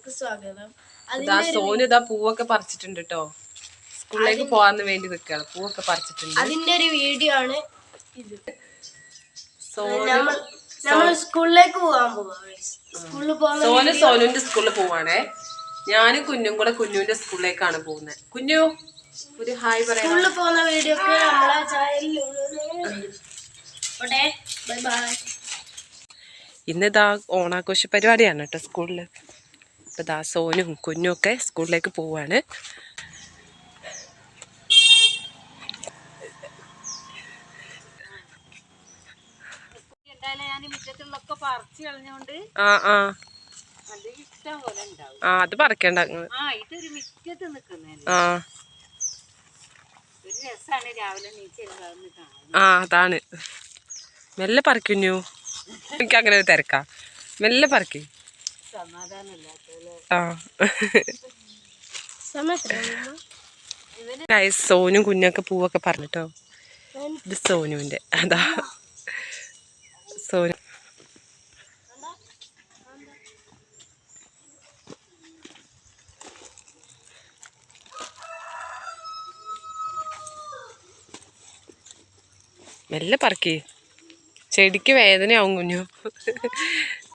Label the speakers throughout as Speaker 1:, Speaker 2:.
Speaker 1: വീഡിയോയിലേക്ക് സ്വാഗതം.
Speaker 2: ഇതാ സോനു ഇതാ പൂവൊക്കെ പറിച്ചിട്ടുണ്ട് കേട്ടോ സ്കൂളിലേക്ക് പോകാൻ വേണ്ടി നിൽക്കുകയാണ് പൂവൊക്കെ പറിച്ചിട്ടുണ്ട്.
Speaker 1: അതിന്റെ ഒരു വീഡിയോ ആണ് ഇത്.
Speaker 2: സോനു
Speaker 1: നമ്മൾ സ്കൂളിലേക്ക് പോകാൻ സ്കൂളിൽ പോകുന്ന
Speaker 2: സോനു സോനുവിന്റെ സ്കൂളിൽ പോവാണേ. ഞാനും കുഞ്ഞും കൂടെ കുഞ്ഞുവിന്റെ സ്കൂളിലേക്കാണ് പോകുന്നത് കുഞ്ഞു ഒരു ഹായ് പറയാം
Speaker 1: സ്കൂളിൽ പോകുന്ന വീഡിയോ ഒക്കെ നമ്മളെ ഓട്ടെ ബൈ ബൈ
Speaker 2: ഇന്ന് ഇതാ ഓണാഘോഷ പരിപാടിയാണ് കേട്ടോ സ്കൂളിൽ ഇപ്പം ദാസോനും സോനും കുഞ്ഞും ഒക്കെ സ്കൂളിലേക്ക് ആ ആ.
Speaker 3: അത്
Speaker 2: ആ പറിക്കണ്ട.
Speaker 3: ആ
Speaker 2: അതാണ്. മെല്ലെ പറിക്കുന്നു എനിക്ക് അങ്ങനെ ഒരു തിരക്കാ. മെല്ലെ പറിക്കും. സോനും കുഞ്ഞൊക്കെ പൂവൊക്കെ പറഞ്ഞിട്ടോ? ഇത് സോനുവിന്റെ അതാ. സോനു. മെല്ലെ പറക്കി. ചെടിക്ക് വേദനയാവും കുഞ്ഞു.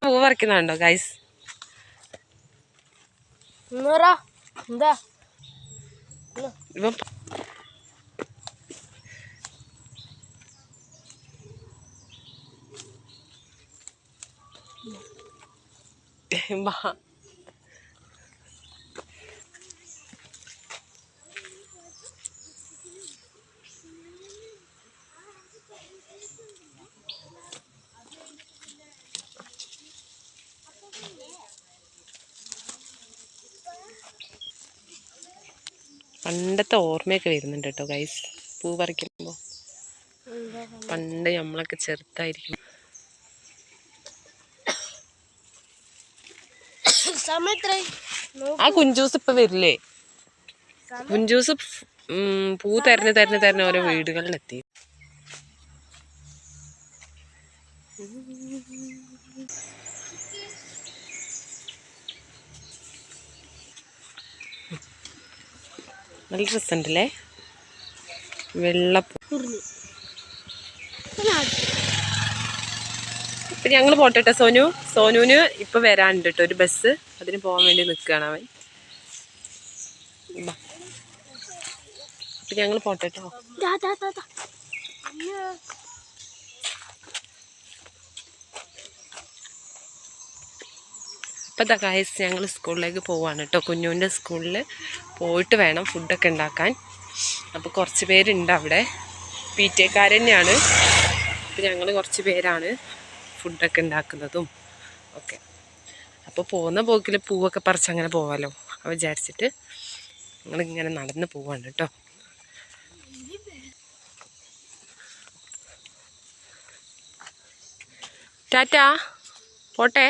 Speaker 2: പൂ പറിക്കുന്നുണ്ടോ ഗൈസ്
Speaker 1: നൂറാ എന്താ
Speaker 2: ഇവൻ വാ. പണ്ടത്തെ ഓർമ്മയൊക്കെ വരുന്നുണ്ട് കേട്ടോ ഗൈസ് പൂ പറിക്കുമ്പോൾ പണ്ട് നമ്മളൊക്കെ ചെറുതായിരിക്കും. ആ കുഞ്ചൂസ് ഇപ്പൊ വരില്ലേ? കുഞ്ചൂസ് ഉം, പൂ തെരഞ്ഞു തെരഞ്ഞു തെരഞ്ഞ് ഓരോ വീടുകളിലെത്തി. നല്ല രസമുണ്ടല്ലേ? വെള്ളപ്പൂ. ഇപ്പൊ ഞങ്ങൾ പോട്ടെ സോനു. സോനുവിന് ഇപ്പൊ വരാനുണ്ട് കേട്ടോ ഒരു ബസ്. അതിന് പോകാൻ വേണ്ടി നിൽക്കുകയാണ് അവൻ. അപ്പൊ ഞങ്ങൾ പോട്ടെ കേട്ടോ ഇപ്പം ദാ ഗായസ് ഞങ്ങൾ സ്കൂളിലേക്ക് പോവാണ് കേട്ടോ കുഞ്ഞുവിന്റെ സ്കൂളിൽ പോയിട്ട് വേണം ഫുഡൊക്കെ ഉണ്ടാക്കാൻ അപ്പോൾ കുറച്ച് പേരുണ്ട് അവിടെ. പി ടി എക്കാർ തന്നെയാണ് അപ്പോൾ ഞങ്ങൾ കുറച്ച് പേരാണ് ഫുഡൊക്കെ ഉണ്ടാക്കുന്നതും ഒക്കെ അപ്പോൾ പോകുന്ന പോക്കിൽ പൂവൊക്കെ പറിച്ച് അങ്ങനെ പോവാമല്ലോ അത് വിചാരിച്ചിട്ട് ഞങ്ങളിങ്ങനെ നടന്ന് പോവാണ് കേട്ടോ ടാറ്റാ പോട്ടെ.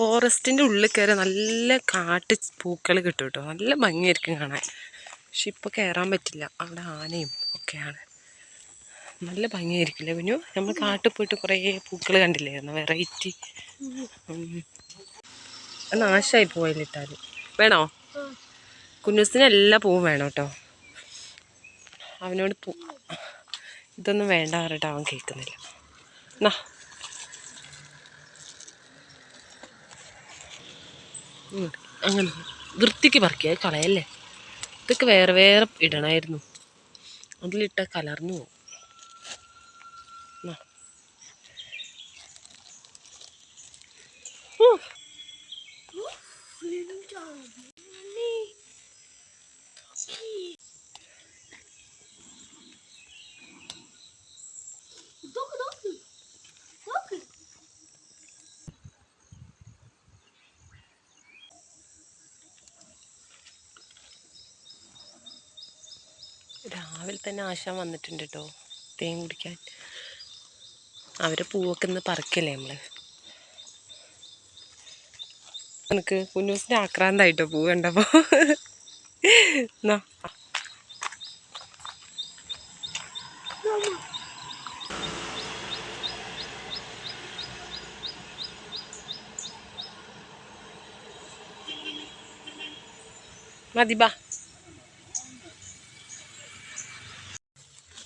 Speaker 2: ഫോറസ്റ്റിന്റെ ഉള്ളിൽ കയറി നല്ല കാട്ട് പൂക്കൾ കിട്ടും കേട്ടോ. നല്ല ഭംഗിയായിരിക്കും കാണാൻ. പക്ഷെ ഇപ്പോൾ കയറാൻ പറ്റില്ല. അവിടെ ആനയും ഒക്കെയാണ്. നല്ല ഭംഗിയായിരിക്കില്ലേ കുഞ്ഞു നമ്മൾ കാട്ടിൽ പോയിട്ട് കുറേ പൂക്കൾ കണ്ടില്ലായിരുന്നു വെറൈറ്റി. നാശമായി പോയില്ലിട്ടാൽ വേണോ? കുഞ്ഞുസിന് എല്ലാ പൂവും വേണം കേട്ടോ. അവനോട് പൂ ഇതൊന്നും വേണ്ട പറഞ്ഞിട്ട് അവൻ കേൾക്കുന്നില്ല. എന്നാ. അങ്ങനെ വൃത്തിക്ക് പറിക്കുക കളയല്ലേ ഇതൊക്കെ വേറെ വേറെ ഇടണമായിരുന്നു അതിലിട്ട കലർന്നു പോകും എന്നാ. ഹൂ. രാവിലെ തന്നെ ആശാൻ വന്നിട്ടുണ്ട് കേട്ടോ തേൻ കുടിക്കാൻ. അവരെ പൂവൊക്കെ ഇന്ന് പറിക്കല്ലേ നമ്മൾ എനിക്ക് കുഞ്ഞുസിന്റെ ആക്രാന്തായിട്ടോ പൂ കണ്ടപ്പോ? എന്നാ മതി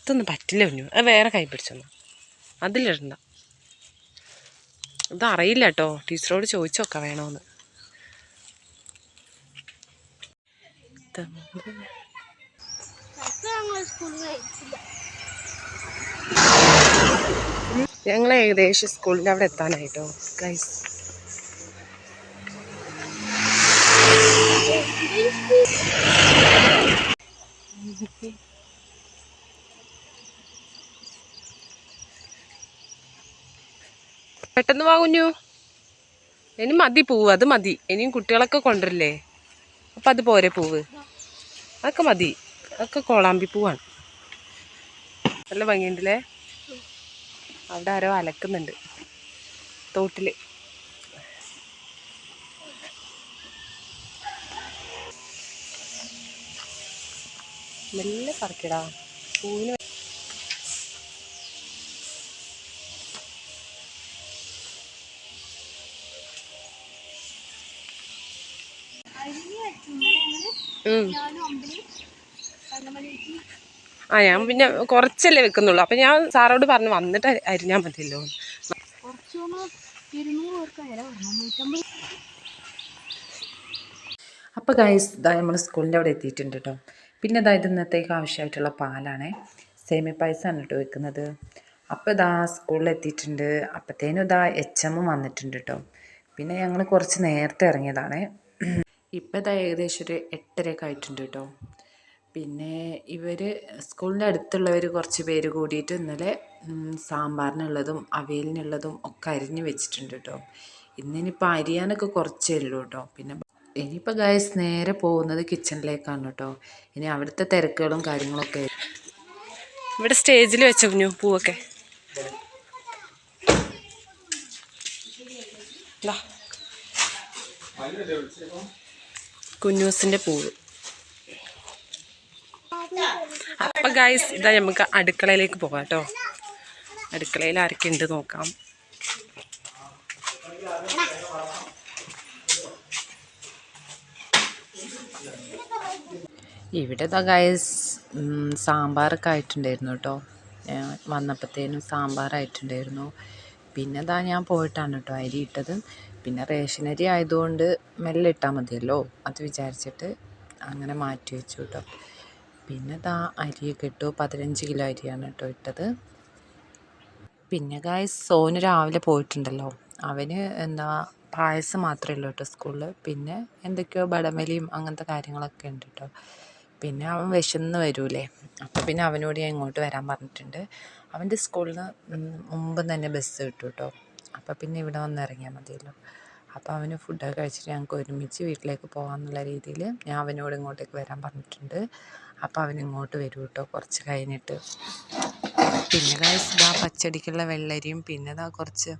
Speaker 2: ഇതൊന്നും പറ്റില്ല കുഞ്ഞു. അത് വേറെ കൈ പിടിച്ചൊന്നു അതിലിടണ്ട. ഇതറിയില്ല കേട്ടോ. ടീച്ചറോട് ചോദിച്ചൊക്കെ വേണോന്ന്. ഞങ്ങൾ ഏകദേശം സ്കൂളിന്റെ അവിടെ എത്താനായിട്ടോ. ഗൈസ് പെട്ടെന്ന് വാ കുഞ്ഞു ഇനി മതി പൂവ് അത് മതി. ഇനിയും കുട്ടികളൊക്കെ കൊണ്ടുവരില്ലേ? അപ്പം അത് പോരെ പൂവ്. അതൊക്കെ മതി. അതൊക്കെ കോളാമ്പി പൂവാണ്. നല്ല ഭംഗിയുണ്ടല്ലേ? അവിടെ ആരോ അലക്കുന്നുണ്ട്. തോട്ടിൽ മെല്ലെ പറക്കടാ. പൂവിന് ആ ഞാൻ പിന്നെ കുറച്ചല്ലേ വെക്കുന്നുള്ളൂ. അപ്പം ഞാൻ സാറോട് പറഞ്ഞു വന്നിട്ട് അരി- അരിഞ്ഞാൽ മതിയല്ലോ.
Speaker 4: അപ്പോൾ ഗൈസ് ഇതാ നമ്മൾ സ്കൂളിന്റെ അവിടെ എത്തിയിട്ടുണ്ട് കേട്ടോ പിന്നെ ഇതായത് ഇന്നത്തേക്ക് ആവശ്യമായിട്ടുള്ള പാലാണേ. സേമിയ പായസമാണ് കേട്ടോ വെക്കുന്നത്. അപ്പോൾ ഇതാ സ്കൂളിൽ എത്തിയിട്ടുണ്ട്. അപ്പോഴത്തേനും ഇതാ എച്ച് എമ്മും വന്നിട്ടുണ്ട് കേട്ടോ പിന്നെ ഞങ്ങൾ കുറച്ച് നേരത്തെ ഇറങ്ങിയതാണേ. ഇപ്പോൾ ഇത് ഏകദേശം ഒരു എട്ടരയൊക്കെ ആയിട്ടുണ്ട് കേട്ടോ. പിന്നെ ഇവർ സ്കൂളിന്റെ അടുത്തുള്ളവർ കുറച്ച് പേര് കൂടിയിട്ട് ഇന്നലെ സാമ്പാറിനുള്ളതും അവിയലിനുള്ളതും ഒക്കെ അരിഞ്ഞ് വെച്ചിട്ടുണ്ട് കേട്ടോ. ഇന്നിനിപ്പോൾ അരിയാനൊക്കെ കുറച്ചേ ഉള്ളൂ കേട്ടോ. പിന്നെ ഇനിയിപ്പോൾ ഗായസ് നേരെ പോകുന്നത് കിച്ചണിലേക്കാണ് കേട്ടോ. ഇനി അവിടുത്തെ തിരക്കുകളും കാര്യങ്ങളൊക്കെ
Speaker 2: ഇവിടെ സ്റ്റേജിൽ വെച്ച കുഞ്ഞു പൂവൊക്കെ. ദാ. കുഞ്ഞൂസിന്റെ പൂവ് അപ്പൊ ഗൈസ് ഇതാ നമുക്ക് അടുക്കളയിലേക്ക് പോകാം കേട്ടോ. അടുക്കളയിൽ ആരൊക്കെ ഉണ്ട് നോക്കാം.
Speaker 4: ഇവിടെ ഇതാ ഗൈസ് സാമ്പാറൊക്കെ ആയിട്ടുണ്ടായിരുന്നു കേട്ടോ. വന്നപ്പോഴത്തേനും സാമ്പാറായിട്ടുണ്ടായിരുന്നു. പിന്നെ ഇതാ ഞാൻ പോയിട്ടാണ് കേട്ടോ അരി ഇട്ടത്. പിന്നെ റേഷൻ അരി ആയതുകൊണ്ട് മെല്ലെ ഇട്ടാൽ മതിയല്ലോ അത് വിചാരിച്ചിട്ട് അങ്ങനെ മാറ്റി വെച്ചു കേട്ടോ. പിന്നെ ഇതാ അരിയൊക്കെ ഇട്ടു. പതിനഞ്ച് കിലോ അരിയാണ് കേട്ടോ ഇട്ടത്. പിന്നെ ഗായ്സ് സോന് രാവിലെ പോയിട്ടുണ്ടല്ലോ. അവന് എന്താ പായസം മാത്രമേ ഉള്ളൂ കേട്ടോ സ്കൂളിൽ പിന്നെ എന്തൊക്കെയോ ബടമലിയും അങ്ങനത്തെ കാര്യങ്ങളൊക്കെ ഉണ്ട് കേട്ടോ. പിന്നെ അവൻ വിശന്ന് വരൂലേ. അപ്പോൾ പിന്നെ അവനോട് ഞാൻ ഇങ്ങോട്ട് വരാൻ പറഞ്ഞിട്ടുണ്ട്. അവന്റെ സ്കൂളിൽ നിന്ന് മുമ്പ് തന്നെ ബസ് കിട്ടും കേട്ടോ. അപ്പോൾ പിന്നെ ഇവിടെ വന്ന് ഇറങ്ങിയാൽ മതിയല്ലോ. അപ്പോൾ അവന് ഫുഡൊക്കെ കഴിച്ചിട്ട് ഞങ്ങൾക്ക് ഒരുമിച്ച് വീട്ടിലേക്ക് പോകാമെന്നുള്ള രീതിയിൽ ഞാൻ അവനോട് ഇങ്ങോട്ടേക്ക് വരാൻ പറഞ്ഞിട്ടുണ്ട്. അപ്പോൾ അവൻ ഇങ്ങോട്ട് വരും കേട്ടോ കുറച്ച് കഴിഞ്ഞിട്ട്. പിന്നെ ഗൈസ് ഇതാ പച്ചടിക്കുള്ള വെള്ളരിയും പിന്നെ ഇതാ കുറച്ച്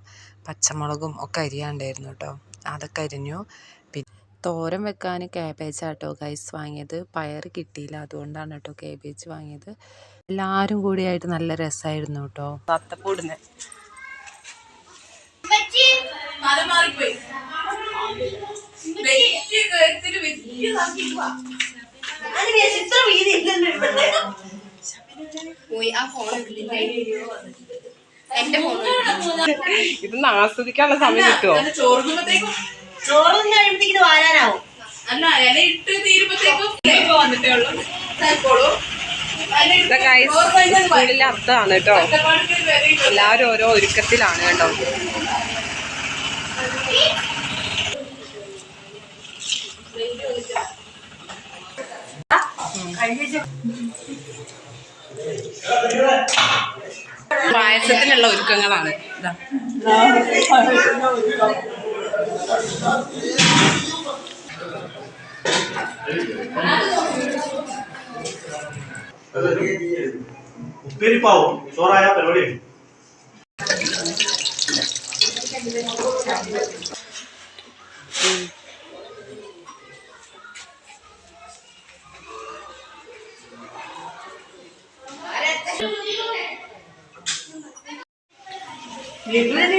Speaker 4: പച്ചമുളകും ഒക്കെ അരിയാണ്ടായിരുന്നു കേട്ടോ അതൊക്കെ അരിഞ്ഞു. പിന്നെ തോരൻ വെക്കാൻ കാബേജ് ആട്ടോ ഗൈസ് വാങ്ങിയത്. പയർ കിട്ടിയില്ല അതുകൊണ്ടാണ് കേട്ടോ കാബേജ് വാങ്ങിയത്. എല്ലാവരും കൂടിയായിട്ട് നല്ല രസമായിരുന്നു കേട്ടോ
Speaker 2: അത്തപ്പൂടുന്നെ ഇതൊന്ന് ആസ്വദിക്കാനുള്ള സമയം കിട്ടുമോ
Speaker 1: ചോറും കഴിയുമ്പോഴത്തേക്കിന് വാരാനാവും.
Speaker 2: ഇതൊക്കെ സ്കൂളിലെ അർത്ഥമാണ് കേട്ടോ. എല്ലാവരും ഓരോ ഒരുക്കത്തിലാണ് കേട്ടോ. പായസത്തിനുള്ള ഒരുക്കങ്ങളാണ്.
Speaker 5: ഉപ്പേരിപ്പാവും. ചോറായ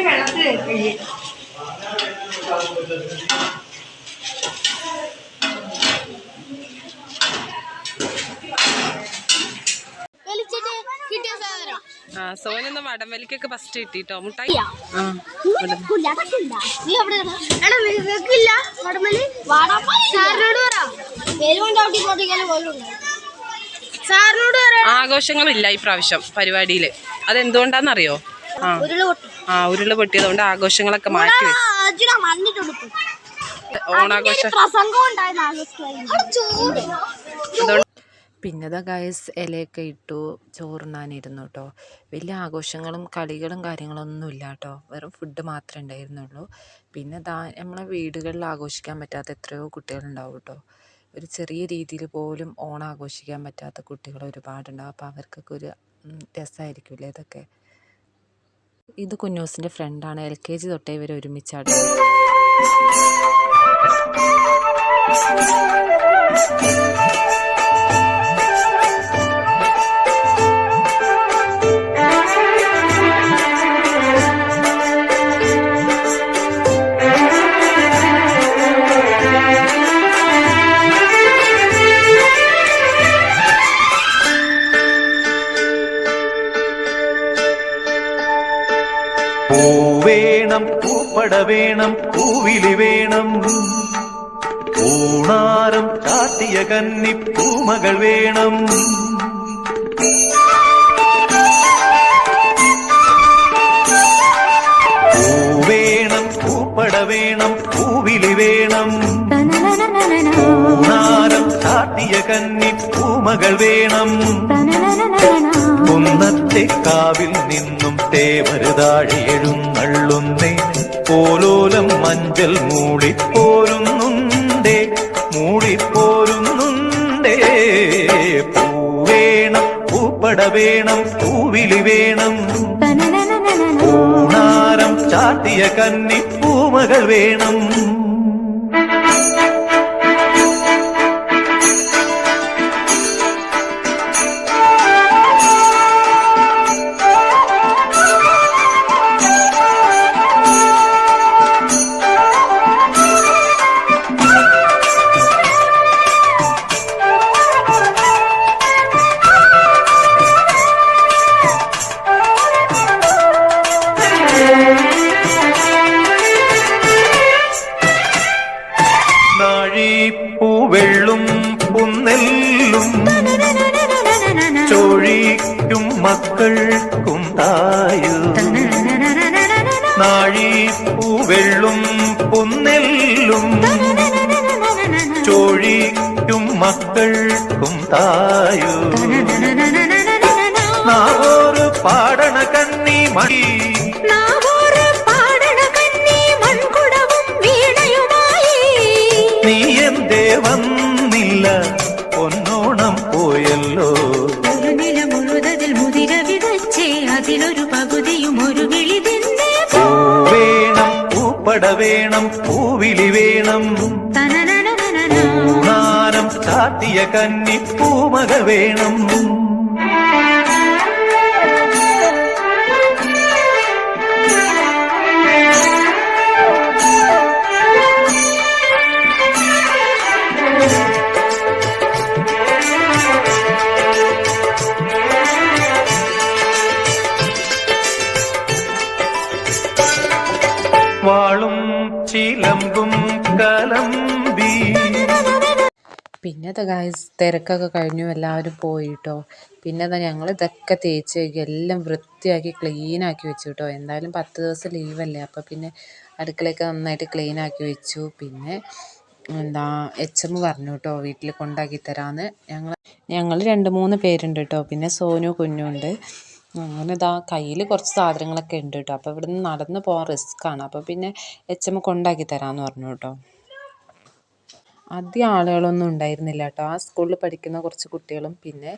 Speaker 2: വെള്ളത്തിൽ കഴിയും പോലും ഫസ്റ്റ് കിട്ടിട്ടോ? മുട്ടായി? ആഘോഷങ്ങളില്ല ഈ പ്രാവശ്യം പരിപാടിയിൽ. അതെന്തുകൊണ്ടാന്നറിയോ? ആ. ആ ഉരുൾ പൊട്ടിയതുകൊണ്ട് ആഘോഷങ്ങളൊക്കെ മാറ്റി ഓണാഘോഷം അതുകൊണ്ട്
Speaker 4: പിന്നെതാ ഗായസ് ഇലയൊക്കെ ഇട്ടു ചോറുണ്ണാനിരുന്നു കേട്ടോ വലിയ ആഘോഷങ്ങളും കളികളും കാര്യങ്ങളൊന്നും ഇല്ല കേട്ടോ വെറും ഫുഡ് മാത്രമേ ഉണ്ടായിരുന്നുള്ളൂ. പിന്നെ ദാ നമ്മളെ വീടുകളിൽ ആഘോഷിക്കാൻ പറ്റാത്ത എത്രയോ കുട്ടികളുണ്ടാവും കേട്ടോ ഒരു ചെറിയ രീതിയിൽ പോലും ഓണം ആഘോഷിക്കാൻ പറ്റാത്ത കുട്ടികൾ ഒരുപാടുണ്ടാവും. അപ്പോൾ അവർക്കൊക്കെ ഒരു രസമായിരിക്കില്ലേ ഇതൊക്കെ? ഇത് കുഞ്ഞോസിന്റെ ഫ്രണ്ടാണ് എൽ കെ ജി തൊട്ടേ ഇവർ ഒരുമിച്ചാണ്
Speaker 5: പൂവേണം പൂപ്പട വേണം പൂവിലി വേണം. പൂണാരം കാട്ടിയ കന്നി പൂമകൾ വേണം. പൂവേണം പൂപ്പട വേണം പൂവിലി വേണം. പൂണാരം കാട്ടിയ കന്നി പൂമകൾ വേണം. കുന്നത്തെ കാവിൽ നിന്നും തേവരുതാഴി എഴുന്നള്ളുന്നേ. പോലോലം മഞ്ചൽ മൂളിപ്പോരുന്നുണ്ടേ മൂളിപ്പോരുന്നുണ്ടേ. പൂവേണം പൂപ്പട വേണം പൂവിളി വേണം ഊണാരം ചാട്ടിയ കന്നി പൂമകൾ വേണം. നാഴിപ്പൂവെള്ളും പുന്നെല്ലും. ചോഴിക്കും മക്കൾക്കും തായു. നാവോറ് പാടണ കന്നി മണി. നീ എന്തേ വന്നില്ല. പൂപ്പട വേണം. പൂവിളി വേണം ൂണാനം ചാട്ടിയ കന്നി പൂമക വേണം
Speaker 4: പിന്നെ അത് ഗായ്സ് തിരക്കൊക്കെ കഴിഞ്ഞു എല്ലാവരും പോയി കേട്ടോ പിന്നെ അതാ ഞങ്ങൾ ഇതൊക്കെ തേച്ച് എല്ലാം വൃത്തിയാക്കി ക്ലീനാക്കി വെച്ചു കേട്ടോ എന്തായാലും പത്ത് ദിവസം ലീവല്ലേ അപ്പോൾ പിന്നെ അടുക്കളയൊക്കെ നന്നായിട്ട് ക്ലീനാക്കി വെച്ചു. പിന്നെ എന്താ എച്ച് എം പറഞ്ഞു കേട്ടോ വീട്ടിൽ കൊണ്ടാക്കി തരാമെന്ന് ഞങ്ങൾ ഞങ്ങൾ രണ്ട് മൂന്ന് പേരുണ്ട് കേട്ടോ പിന്നെ സോനു കുഞ്ഞുണ്ട് അങ്ങനെ ഇതാ കയ്യിൽ കുറച്ച് സാധനങ്ങളൊക്കെ ഉണ്ട് കേട്ടോ അപ്പോൾ ഇവിടുന്ന് നടന്ന് പോകാൻ റിസ്ക്കാണ് അപ്പോൾ പിന്നെ എച്ച് എം കൊണ്ടാക്കി തരാമെന്ന് പറഞ്ഞു കേട്ടോ അധികം ആളുകളൊന്നും ഉണ്ടായിരുന്നില്ല കേട്ടോ. ആ സ്കൂളിൽ പഠിക്കുന്ന കുറച്ച് കുട്ടികളും പിന്നെ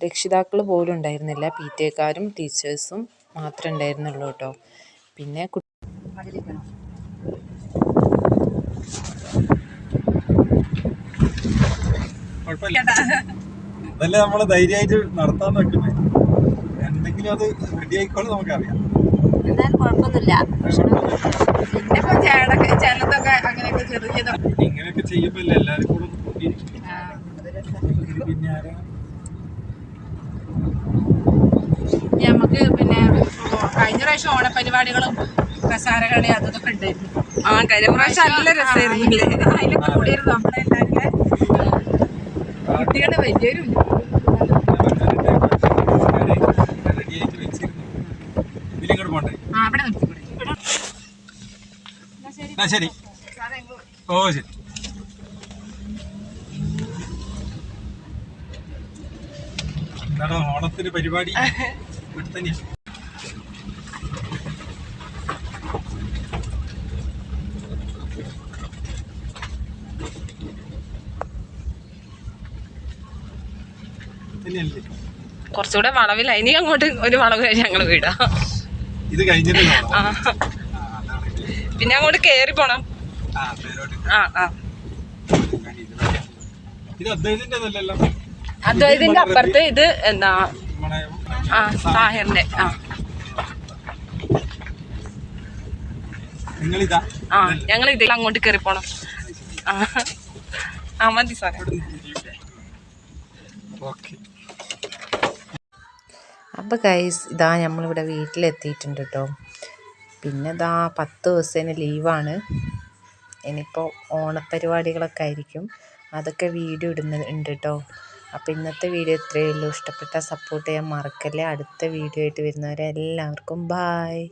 Speaker 4: രക്ഷിതാക്കൾ പോലും ഉണ്ടായിരുന്നില്ല. പി ടി എക്കാരും ടീച്ചേഴ്സും മാത്രമേ ഉണ്ടായിരുന്നുള്ളൂ കേട്ടോ. പിന്നെ
Speaker 6: അതല്ലേ നമ്മൾ ധൈര്യമായിട്ട് നടത്താൻ നോക്കുന്നത് എന്തെങ്കിലും അത് റെഡി ആയിക്കോളും നമുക്കറിയാം.
Speaker 3: എന്നാലും കുഴപ്പമൊന്നുമില്ല.
Speaker 2: ചിലതൊക്കെ അങ്ങനെയൊക്കെ
Speaker 6: ഇങ്ങനെയൊക്കെ കൂടെ ആരാ
Speaker 2: നമുക്ക് പിന്നെ കഴിഞ്ഞ പ്രാവശ്യം ഓണപരിപാടികളും കസാരകളി അതൊക്കെ ഉണ്ടായിരുന്നു. ആ കഴിഞ്ഞ പ്രാവശ്യം നല്ല രസമായിരുന്നു അതിലൊക്കെ കൂടിയിരുന്നു നമ്മളെല്ലാം കുട്ടികളുടെ വലിയൊരു
Speaker 6: റെഡിയായിട്ട് വെച്ചിരുന്നു ഇതിലിങ്ങോട്ട് പോണ്ടേ
Speaker 2: ആ അവിടെ നിർത്തിക്കൂടെ
Speaker 6: ആ ശരി. ഓ ശരി. ഓണത്തിന് പരിപാടി. ഇവിടെ
Speaker 2: കുറച്ചുകൂടെ വളവില്ല. ഇനി അങ്ങോട്ട് ഒരു വളവ് കഴിഞ്ഞ് ഞങ്ങൾ വീടാ.
Speaker 6: ഇത് കഴിഞ്ഞിട്ട്
Speaker 2: പിന്നെ അങ്ങോട്ട് കേറി പോണം.
Speaker 6: ആ
Speaker 2: ആ അദ്വൈതിന്റെ അപ്പുറത്ത് ഇത് എന്താ? ആ സാഹിറിന്റെ ആ. ഞങ്ങൾ ഇതിൽ അങ്ങോട്ട് കയറി പോണം. ആ മതി സാറേ.
Speaker 6: അപ്പൊ
Speaker 4: അപ്പോൾ ഗൈസ് ഇതാ നമ്മളിവിടെ വീട്ടിലെത്തിയിട്ടുണ്ട് കേട്ടോ പിന്നെ ദാ പത്ത് ദിവസത്തിന് ലീവാണ്. ഇനിയിപ്പോൾ ഓണപ്പരിപാടികളൊക്കെ ആയിരിക്കും. അതൊക്കെ വീഡിയോ ഇടുന്നുണ്ട് കേട്ടോ അപ്പോൾ ഇന്നത്തെ വീഡിയോ ഇത്രയേ ഉള്ളൂ. ഇഷ്ടപ്പെട്ടാൽ സപ്പോർട്ട് ചെയ്യാൻ മറക്കല്ലേ. അടുത്ത വീഡിയോ ആയിട്ട് വരുന്നവരെ എല്ലാവർക്കും ബായ്